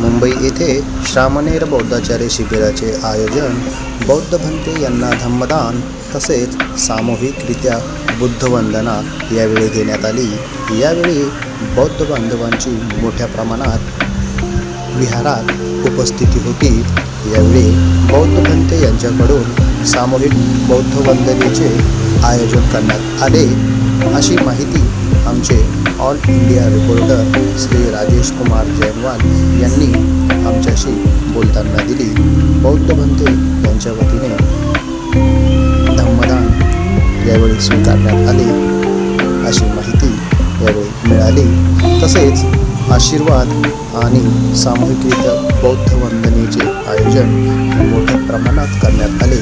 मुंबई येथे श्रामणेर बौद्धाचार्य शिबिराचे आयोजन बौद्ध भंते यांना धम्मदान तसेच सामूहिकरित्या बुद्धवंदना यावेळी देण्यात आली. यावेळी बौद्ध बांधवांची मोठ्या प्रमाणात विहारात उपस्थिती होती. यावेळी बौद्ध पंत यांच्याकडून सामूहिक बौद्ध वंदनेचे आयोजन करण्यात आले. अशी माहिती आमचे All India reporter Shri Rajesh Kumar Jainwal यांनी आमच्याशी बोलताना दिली. बौद्ध भंते यांच्या वतीने धम्मदान यावेळी स्वीकारण्यात आले. अशी माहिती यावेळी मिळाली. तसेच आशीर्वाद आणि सामूहिकरित्या बौद्ध वंदनेचे आयोजन मोठ्या प्रमाणात करण्यात आले.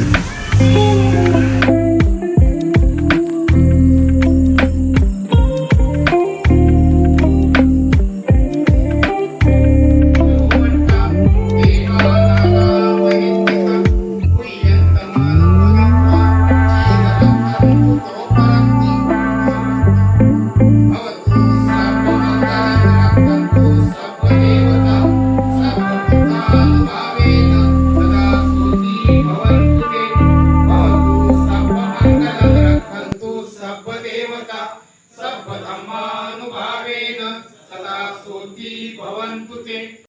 देवता सर्वधर्मानुभावेन सदा स्तोति भवन्तु ते।